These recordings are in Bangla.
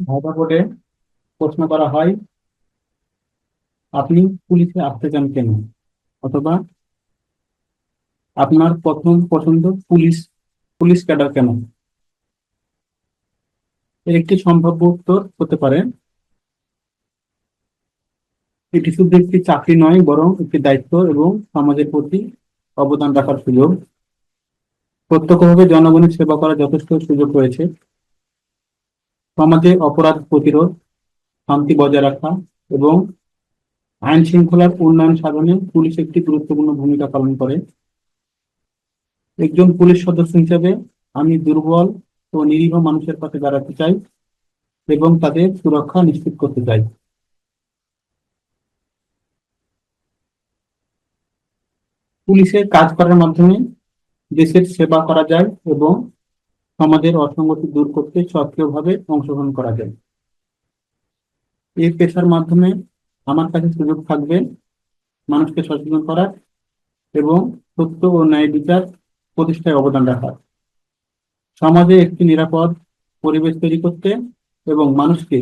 ভাইবা বোর্ডে প্রশ্ন করা হয়, আপনি পুলিশে আসতে চান কেন? অথবা আপনার প্রথম পছন্দ পুলিশ পুলিশ ক্যাডার কেন? এর একটি সম্ভাব্য উত্তর হতে পারে। এটি শুধু একটি চাকরি নয়, বরং একটি দায়িত্ব এবং সমাজের প্রতি অবদান রাখার সুযোগ। প্রত্যক্ষভাবে জনগণের সেবা করার যথেষ্ট সুযোগ রয়েছে। সমাজে অপরাধ প্রতিরোধ, শান্তি বজায় রাখা এবং আইন শৃঙ্খলার উন্নয়ন সাধনে পুলিশ একটি গুরুত্বপূর্ণ ভূমিকা পালন করে। একজন পুলিশ সদস্য হিসেবে আমি দুর্বল ও নিরীহ মানুষের পাশে দাঁড়াতে চাই এবং তাদের সুরক্ষা নিশ্চিত করতে চাই। পুলিশের কাজ করার মাধ্যমে দেশের সেবা করা যায় এবং সমাজের অসঙ্গতি দূর করতে সক্রিয়ভাবে অংশগ্রহণ করা যায়। এই পেশার মাধ্যমে আমার কাছে সুযোগ থাকবে মানুষকে সচেতন করার এবং সত্য ও ন্যায় বিচার প্রতিষ্ঠায় অবদান রাখার। সমাজে একটি নিরাপদ পরিবেশ তৈরি করতে এবং মানুষকে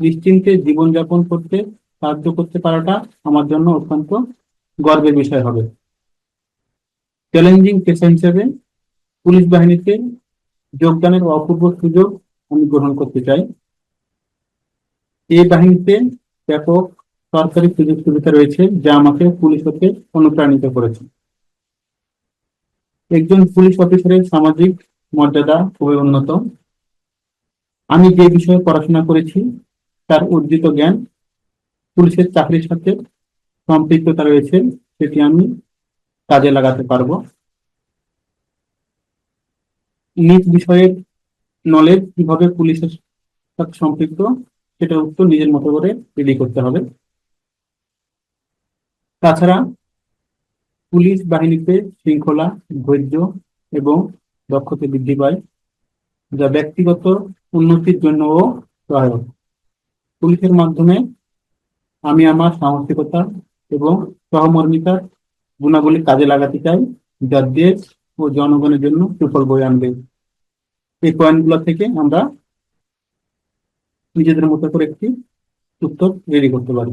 নিশ্চিন্তে জীবনযাপন করতে সাহায্য করতে পারাটা আমার জন্য অত্যন্ত গর্বের বিষয় হবে। চ্যালেঞ্জিং পেশা হিসেবে পুলিশ বাহিনীতে যোগদানের অপূর্ব সুযোগ আমি গ্রহণ করতে চাই। এই বাহিনীতে ব্যাপক সরকারি সুযোগ সুবিধা রয়েছে, যা আমাকে পুলিশ হতে অনুপ্রাণিত করেছে। একজন পুলিশ অফিসারের সামাজিক মর্যাদা খুবই উন্নত। আমি যে বিষয়ে পড়াশোনা করেছি, তার অর্জিত জ্ঞান, পুলিশের চাকরির সাথে সম্পৃক্ততা রয়েছে, সেটি আমি কাজে লাগাতে পারব। নিজ বিষয়ের নলেজ কীভাবে পুলিশের সাথে সম্পৃক্ত সেটার উত্তর নিজের মতো করে রেডি করতে হবে। তাছাড়া পুলিশ বাহিনীতে শৃঙ্খলা, ধৈর্য এবং দক্ষতা বৃদ্ধি পায়, যা ব্যক্তিগত উন্নতির জন্যও সহায়ক পুলিশের মাধ্যমে আমি আমার সাহসিকতা এবং সহমর্মিতার গুণাবলী কাজে লাগাতে চাই যা দেশ ও জনগণের জন্য সুফল বই আনবে। এই পয়েন্টগুলো থেকে আমরা নিজেদের মতো করে একটি উত্তর রেডি করতে পারি